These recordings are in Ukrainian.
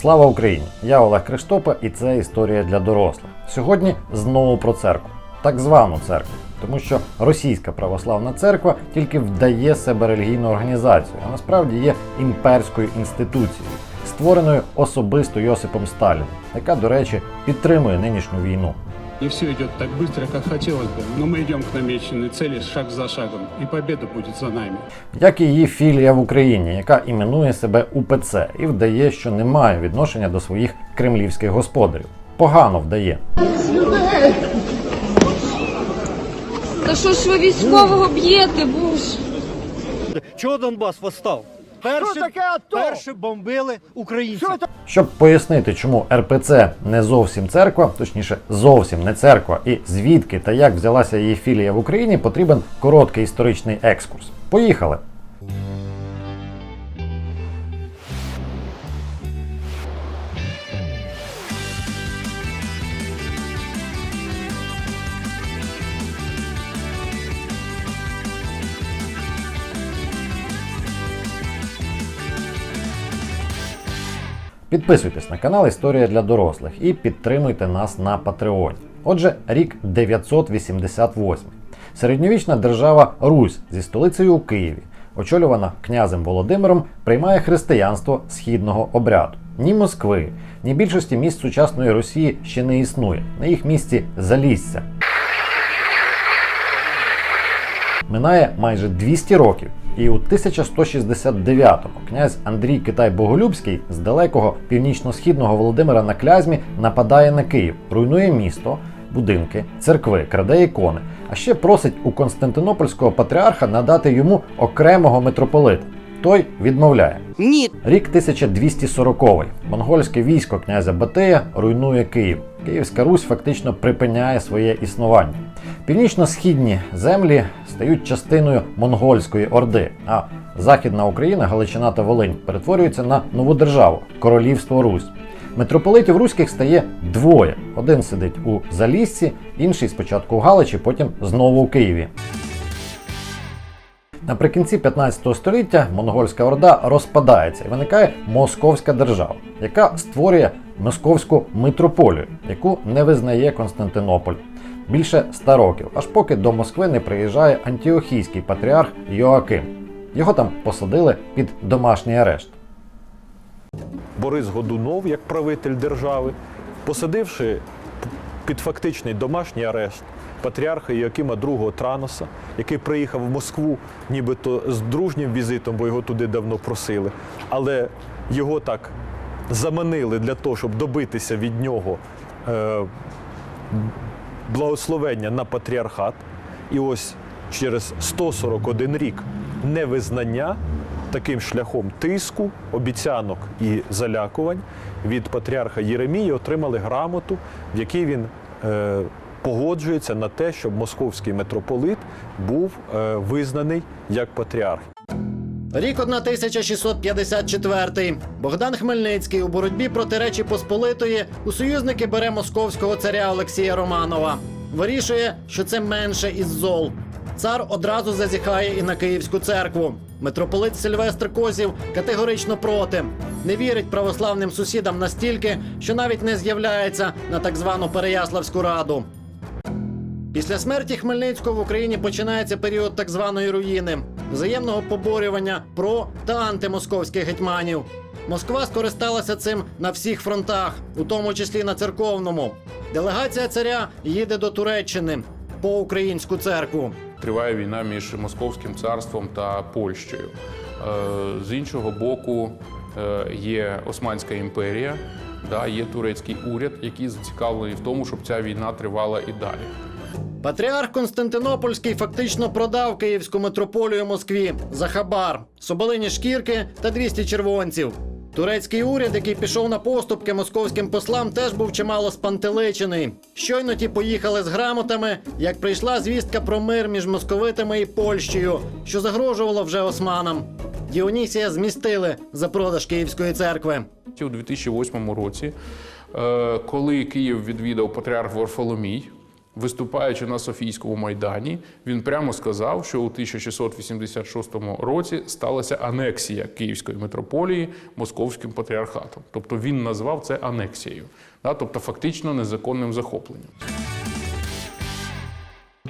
Слава Україні! Я Олег Криштопа, і це історія для дорослих. Сьогодні знову про церкву, так звану церкву. Тому що російська православна церква тільки вдає себе релігійну організацію, а насправді є імперською інституцією, створеною особисто Йосипом Сталіном, яка, до речі, підтримує нинішню війну. Не все идет так быстро, как хотелось бы, но мы идем к намеченной цели шаг за шагом, и победа будет за нами. як і її філія в Україні, яка іменує себе УПЦ і вдає, що не має відношення до своїх кремлівських господарів. Погано вдає. Та що ж ви військового б'єте, буш? Чого Донбас восстав? Перші, таке АТО? перші бомбили українців. Щоб пояснити, чому РПЦ не зовсім церква, точніше, зовсім не церква, і звідки та як взялася її філія в Україні, потрібен короткий історичний екскурс. Поїхали! Підписуйтесь на канал Історія для дорослих і підтримуйте нас на Патреоні. Отже, рік 988. Середньовічна держава Русь зі столицею у Києві, очолювана князем Володимиром, приймає християнство східного обряду. Ні Москви, ні більшості міст сучасної Росії ще не існує. На їх місці залісся. Минає майже 200 років, і у 1169-му князь Андрій Китай Боголюбський з далекого північно-східного Володимира на Клязьмі нападає на Київ, руйнує місто, будинки, церкви, краде ікони, а ще просить у Константинопольського патріарха надати йому окремого митрополита. Той відмовляє. Ні. Рік 1240 Монгольське військо князя Батия руйнує Київ. Київська Русь фактично припиняє своє існування. Північно-східні землі стають частиною монгольської орди, а Західна Україна, Галичина та Волинь перетворюються на нову державу Королівство Русь. Митрополитів руських стає двоє: один сидить у Заліссі, інший спочатку у Галичі, потім знову у Києві. Наприкінці 15 століття монгольська орда розпадається і виникає Московська держава, яка створює московську митрополію, яку не визнає Константинополь. Більше ста років, аж поки до Москви не приїжджає антіохійський патріарх Йоаким. Його там посадили під домашній арешт. Борис Годунов, як правитель держави, посадивши під фактичний домашній арешт патріарха Іоакима II Траноса, який приїхав в Москву нібито з дружнім візитом, бо його туди давно просили. Але його так заманили для того, щоб добитися від нього е, благословення на патріархат. І ось через 141 рік невизнання таким шляхом тиску, обіцянок і залякувань від патріарха Єремії отримали грамоту, в якій він е, погоджується на те, щоб московський митрополит був е, визнаний як патріарх. Рік 1654. Богдан Хмельницький у боротьбі проти Речі Посполитої у союзники бере московського царя Олексія Романова. Вирішує, що це менше із зол. Цар одразу зазіхає і на Київську церкву. Митрополит Сильвестр Козів категорично проти. Не вірить православним сусідам настільки, що навіть не з'являється на так звану Переяславську раду. Після смерті Хмельницького в Україні починається період так званої руїни, взаємного поборювання про та антимосковських гетьманів. Москва скористалася цим на всіх фронтах, у тому числі на церковному. Делегація царя їде до Туреччини по українську церкву. Триває війна між Московським царством та Польщею. Е, З іншого боку, е, є Османська імперія, є турецький уряд, який зацікавлений в тому, щоб ця війна тривала і далі. Патріарх Константинопольський фактично продав київську митрополію Москві за хабар, соболині шкірки та 200 червонців. Турецький уряд, який пішов на поступки московським послам, теж був чимало спантеличений. Щойно ті поїхали з грамотами, як прийшла звістка про мир між московитами і Польщею, що загрожувало вже османам. Діонісія змістили за продаж Київської церкви. У 2008 році, е, коли Київ відвідав патріарх Варфоломій, Виступаючи на Софійському майдані, він прямо сказав, що у 1686 році сталася анексія Київської митрополії Московським патріархатом. Тобто він назвав це анексією, тобто фактично незаконним захопленням.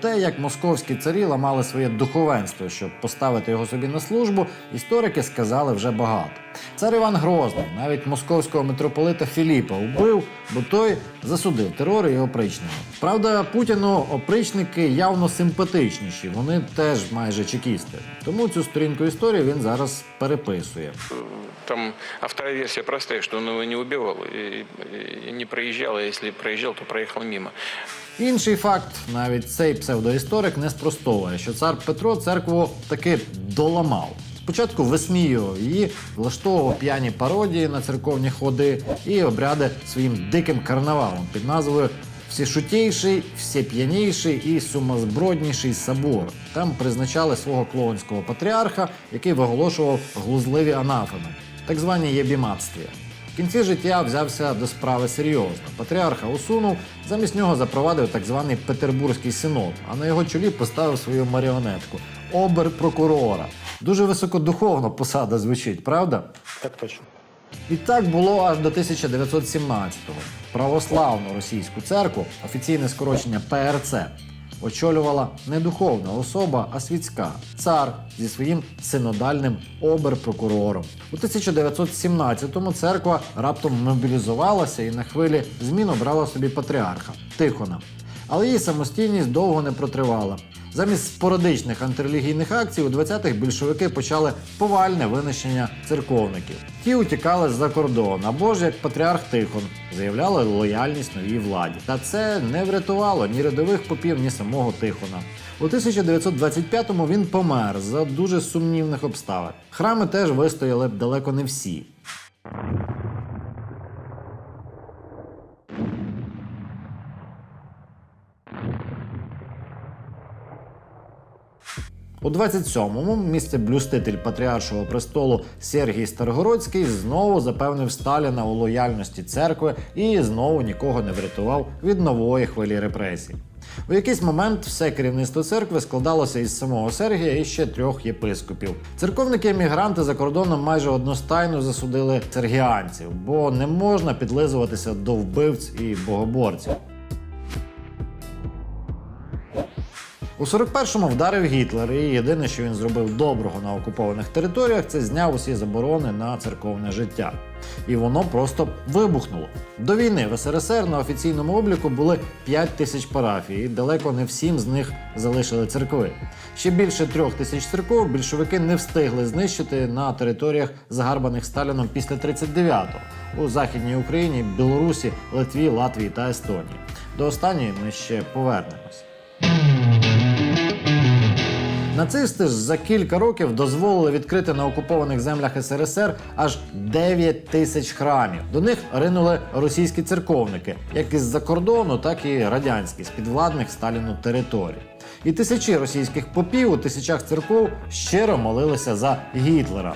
Те, як московські царі ламали своє духовенство, щоб поставити його собі на службу, історики сказали вже багато. Цар Іван Грозний навіть московського митрополита Філіпа убив, бо той засудив терор і опричнення. Правда, Путіну опричники явно симпатичніші, вони теж майже чекісти. Тому цю сторінку історії він зараз переписує. Там а вторая версия простая, что он его не убивал и не проезжал, а если проезжал, то проехал мимо. Інший факт, навіть цей псевдоісторик не спростовує, що цар Петро церкву таки доламав. Спочатку висміював її, влаштовував п'яні пародії на церковні ходи і обряди своїм диким карнавалом під назвою Всешутейший, всеп'яніший і сумозбродніший собор. Там призначали свого клоунського патріарха, який виголошував глузливі анафеми, так звані єбіматстві. В кінці життя взявся до справи серйозно. Патріарха усунув, замість нього запровадив так званий Петербурзький синод, а на його чолі поставив свою маріонетку оберпрокурора. Дуже високодуховно посада звучить, правда? Так точно. І так було аж до 1917-го. Православну російську церкву, офіційне скорочення ПРЦ, очолювала не духовна особа, а світська цар зі своїм синодальним оберпрокурором. У 1917-му церква раптом мобілізувалася і на хвилі змін обрала собі патріарха Тихона. Але її самостійність довго не протривала. Замість спорадичних антирелігійних акцій у 20-х більшовики почали повальне винищення церковників. Ті утікали з-за кордон, або ж як патріарх Тихон заявляли лояльність новій владі. Та це не врятувало ні рядових попів, ні самого Тихона. У 1925-му він помер за дуже сумнівних обставин. Храми теж вистояли далеко не всі. У 27-му місце блюститель патріаршого престолу Сергій Старгородський знову запевнив Сталіна у лояльності церкви і знову нікого не врятував від нової хвилі репресій. У якийсь момент все керівництво церкви складалося із самого Сергія і ще трьох єпископів. Церковники-емігранти за кордоном майже одностайно засудили сергіанців, бо не можна підлизуватися до вбивць і богоборців. У 41-му вдарив Гітлер, і єдине, що він зробив доброго на окупованих територіях, це зняв усі заборони на церковне життя. І воно просто вибухнуло. До війни в СРСР на офіційному обліку були 5 тисяч парафій, і далеко не всім з них залишили церкви. Ще більше трьох тисяч церков більшовики не встигли знищити на територіях, загарбаних Сталіном після 39-го у Західній Україні, Білорусі, Литві, Латвії та Естонії. До останньої ми ще повернемось. Нацисти ж за кілька років дозволили відкрити на окупованих землях СРСР аж 9 тисяч храмів. До них ринули російські церковники, як із-за кордону, так і радянські з підвладних Сталіну територій. І тисячі російських попів у тисячах церков щиро молилися за Гітлера.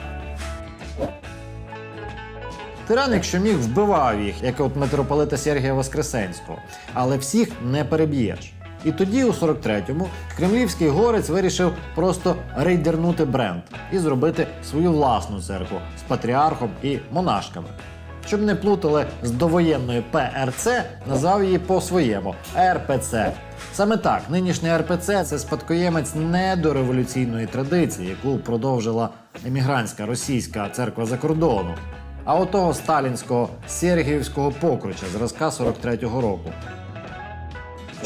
Тиран, якщо міг, вбивав їх, як от митрополита Сергія Воскресенського, але всіх не переб'єш. І тоді, у 43-му, кремлівський горець вирішив просто рейдернути бренд і зробити свою власну церкву з патріархом і монашками. Щоб не плутали з довоєнною ПРЦ, назвав її по-своєму РПЦ. Саме так, нинішня РПЦ це спадкоємець недореволюційної традиції, яку продовжила емігрантська російська церква за кордону. А отого сталінського Сергіївського покруча зразка 43-го року.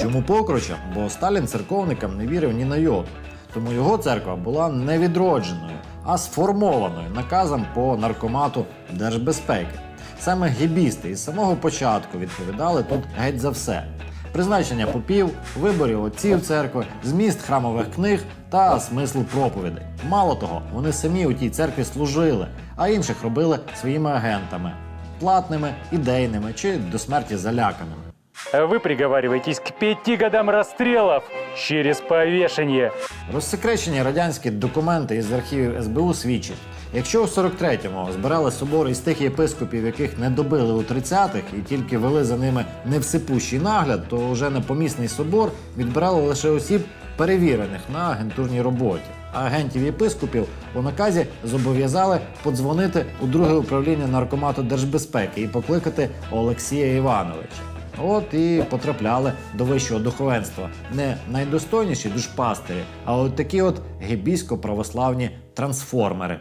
Чому покруча? Бо Сталін церковникам не вірив ні на йоту. Тому його церква була не відродженою, а сформованою наказом по наркомату держбезпеки. Саме гібісти із самого початку відповідали тут геть за все: призначення попів, виборів отців церкви, зміст храмових книг та смисл проповідей. Мало того, вони самі у тій церкві служили, а інших робили своїми агентами, платними, ідейними чи до смерті заляканими. Вы приговариваетесь к пяти годам расстрелов, через повешение. Розсекречені радянські документи із архівів СБУ свідчать, якщо у 43-му збирали собори із тих єпископів, яких не добили у 30-х і тільки вели за ними невсипущий нагляд, то вже на помісний собор відбирали лише осіб, перевірених на агентурній роботі. А агентів єпископів у наказі зобов'язали подзвонити у друге управління наркомату держбезпеки і покликати Олексія Івановича. От і потрапляли до вищого духовенства. Не найдостойніші душпастері, а от такі от гебійсько-православні трансформери.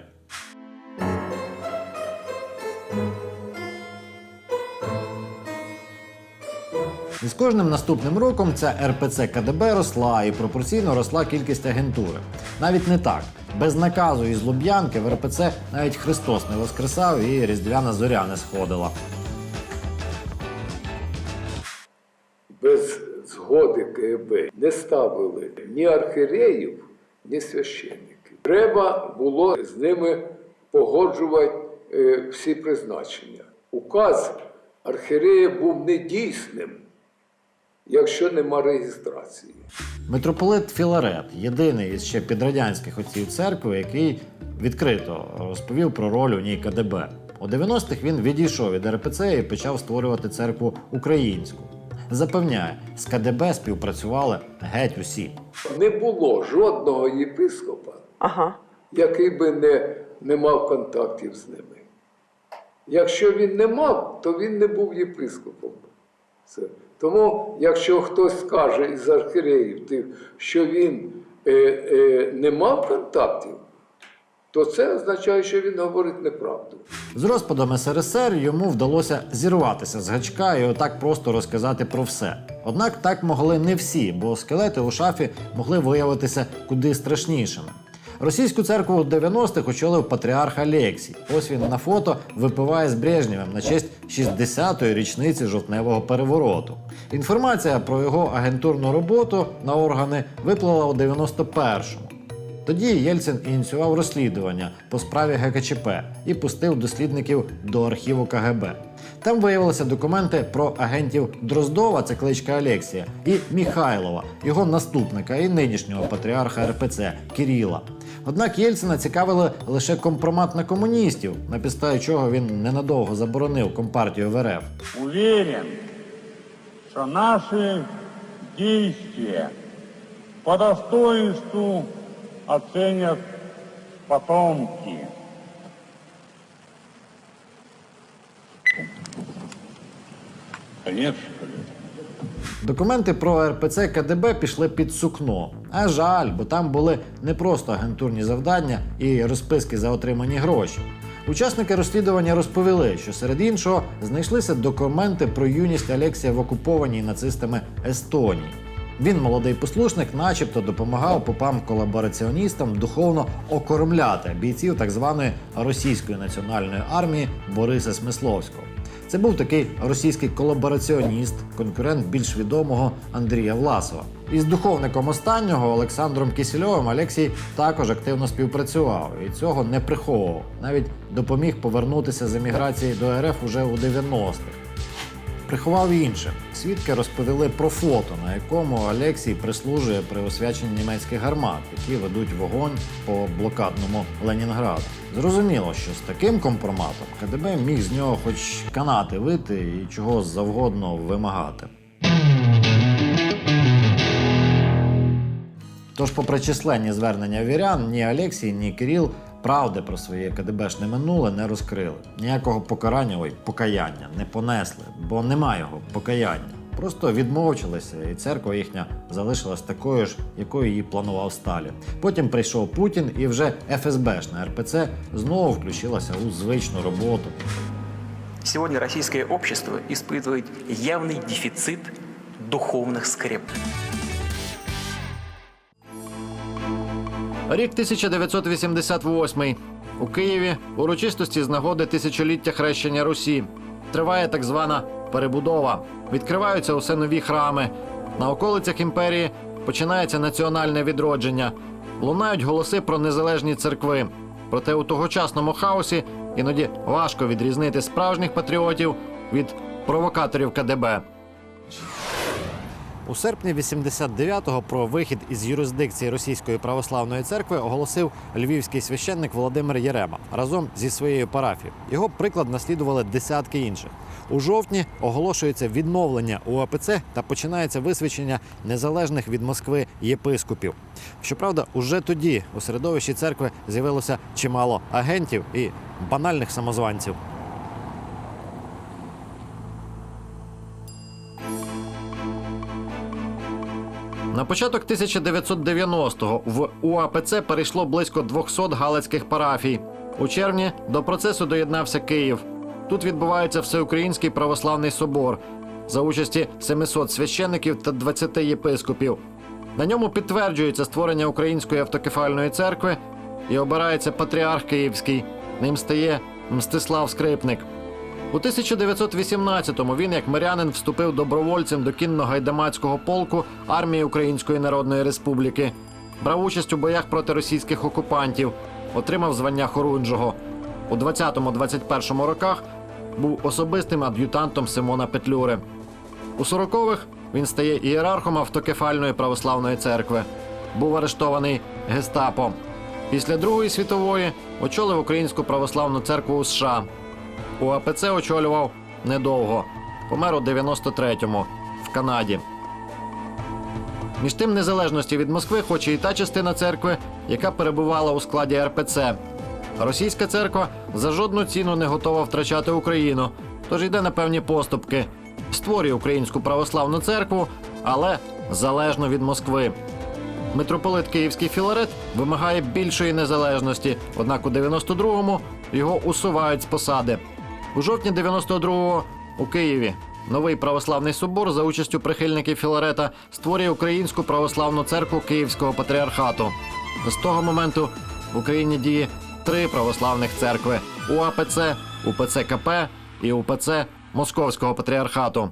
І з кожним наступним роком ця РПЦ КДБ росла і пропорційно росла кількість агентури. Навіть не так. Без наказу і злоб'янки в РПЦ навіть Христос не воскресав і Різдвяна зоря не сходила. КГБ не ставили ні архіреїв, ні священників. Треба було з ними погоджувати е, всі призначення. Указ архірея був недійсним, якщо нема реєстрації. Митрополит Філарет єдиний із ще підрадянських отців церкви, який відкрито розповів про роль у ній КДБ. У 90-х він відійшов від РПЦ і почав створювати церкву українську. Запевняє, з КДБ співпрацювали геть усі. Не було жодного єпископа, Ага. який би не, не мав контактів з ними. Якщо він не мав, то він не був єпископом. Це. Тому, якщо хтось скаже із архіреїв, що він е, е, не мав контактів, то це означає, що він говорить неправду. З розпадом СРСР йому вдалося зірватися з гачка і отак просто розказати про все. Однак так могли не всі, бо скелети у шафі могли виявитися куди страшнішими. Російську церкву у 90-х очолив патріарх Алексій. Ось він на фото випиває з Брежнєвим на честь 60-ї річниці жовтневого перевороту. Інформація про його агентурну роботу на органи виплила у 91-му. Тоді Єльцин ініціював розслідування по справі ГКЧП і пустив дослідників до архіву КГБ. Там виявилися документи про агентів Дроздова, це кличка Алексія, і Міхайлова, його наступника і нинішнього патріарха РПЦ Кіріла. Однак Єльцина цікавили лише компромат на комуністів, на підставі чого він ненадовго заборонив компартію в РФ. Что наши действия по достоинству оценят потомки. Конечно. Документи про РПЦ КДБ пішли під сукно. А жаль, бо там були не просто агентурні завдання і розписки за отримані гроші. Учасники розслідування розповіли, що серед іншого знайшлися документи про юність Алексія в окупованій нацистами Естонії. Він, молодий послушник, начебто допомагав попам-колабораціоністам духовно окормляти бійців так званої російської національної армії Бориса Смисловського. Це був такий російський колабораціоніст, конкурент більш відомого Андрія Власова. Із духовником останнього Олександром Кісільовим Алексій також активно співпрацював і цього не приховував. Навіть допоміг повернутися з еміграції до РФ уже у 90-х. Приховав і інше. Свідки розповіли про фото, на якому Алексій прислужує при освяченні німецьких гармат, які ведуть вогонь по блокадному Ленінграду. Зрозуміло, що з таким компроматом КДБ міг з нього хоч канати вити і чого завгодно вимагати. Тож, попри численні звернення вірян, ні Алексій, ні Кирил правди про своє КДБшне минуле не розкрили. Ніякого покарання, ой, покаяння не понесли, бо нема його покаяння. Просто відмовчилися, і церква їхня залишилась такою ж, якою її планував Сталін. Потім прийшов Путін, і вже ФСБшна РПЦ знову включилася у звичну роботу. Сегодня российское общество испытывает явный дефицит духовных скреп. Рік 1988. У Києві урочистості з нагоди тисячоліття хрещення Русі. Триває так звана перебудова. Відкриваються усе нові храми. На околицях імперії починається національне відродження. Лунають голоси про незалежні церкви. Проте у тогочасному хаосі іноді важко відрізнити справжніх патріотів від провокаторів КДБ. У серпні 89-го про вихід із юрисдикції Російської православної церкви оголосив львівський священник Володимир Єрема разом зі своєю парафією. Його приклад наслідували десятки інших. У жовтні оголошується відновлення УАПЦ та починається висвячення незалежних від Москви єпископів. Щоправда, уже тоді у середовищі церкви з'явилося чимало агентів і банальних самозванців. На початок 1990-го в УАПЦ перейшло близько 200 галицьких парафій. У червні до процесу доєднався Київ. Тут відбувається Всеукраїнський православний собор за участі 700 священників та 20 єпископів. На ньому підтверджується створення Української автокефальної церкви і обирається патріарх Київський. Ним стає Мстислав Скрипник. У 1918-му він, як мирянин, вступив добровольцем до кінно-гайдамацького полку армії Української Народної Республіки. Брав участь у боях проти російських окупантів, отримав звання Хорунжого. У 20-21 роках був особистим ад'ютантом Симона Петлюри. У 40-х він стає ієрархом автокефальної православної церкви. Був арештований гестапо. Після Другої світової очолив Українську православну церкву у США. УАПЦ очолював недовго. Помер у 93-му в Канаді. Між тим, незалежності від Москви хоче і та частина церкви, яка перебувала у складі РПЦ. Російська церква за жодну ціну не готова втрачати Україну, тож йде на певні поступки. Створює українську православну церкву, але залежно від Москви. Митрополит Київський Філарет вимагає більшої незалежності, однак у 92-му його усувають з посади. У жовтні 92-го у Києві новий православний собор за участю прихильників Філарета створює Українську православну церкву Київського патріархату. З того моменту в Україні діє три православних церкви: УАПЦ, УПЦ КП і УПЦ Московського патріархату.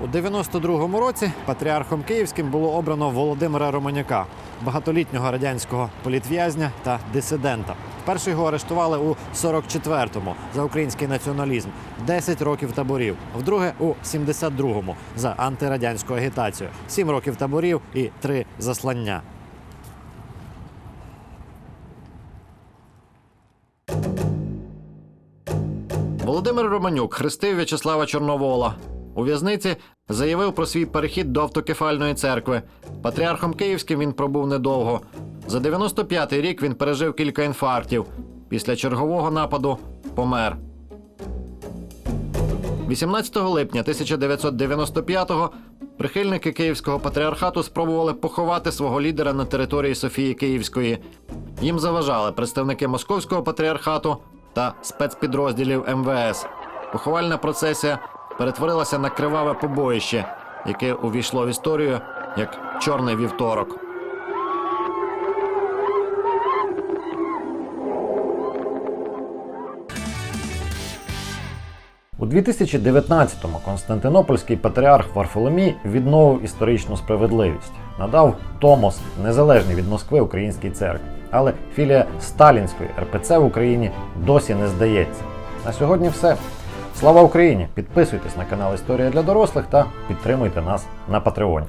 У 92-му році патріархом київським було обрано Володимира Романяка, багатолітнього радянського політв'язня та дисидента. Вперше його арештували у 44-му за український націоналізм, 10 років таборів. Вдруге у 72-му за антирадянську агітацію, 7 років таборів і 3 заслання. Володимир Романюк хрестив В'ячеслава Чорновола. У в'язниці заявив про свій перехід до автокефальної церкви. Патріархом Київським він пробув недовго. За 95-й рік він пережив кілька інфарктів. Після чергового нападу помер. 18 липня 1995-го прихильники Київського патріархату спробували поховати свого лідера на території Софії Київської. Їм заважали представники Московського патріархату та спецпідрозділів МВС. Поховальна процесія перетворилася на криваве побоїще, яке увійшло в історію як Чорний вівторок. У 2019-му Константинопольський патріарх Варфоломій відновив історичну справедливість, надав Томос незалежний від Москви українській церкві. Але філія Сталінської РПЦ в Україні досі не здається. На сьогодні все. Слава Україні! Підписуйтесь на канал Історія для дорослих та підтримуйте нас на Патреоні.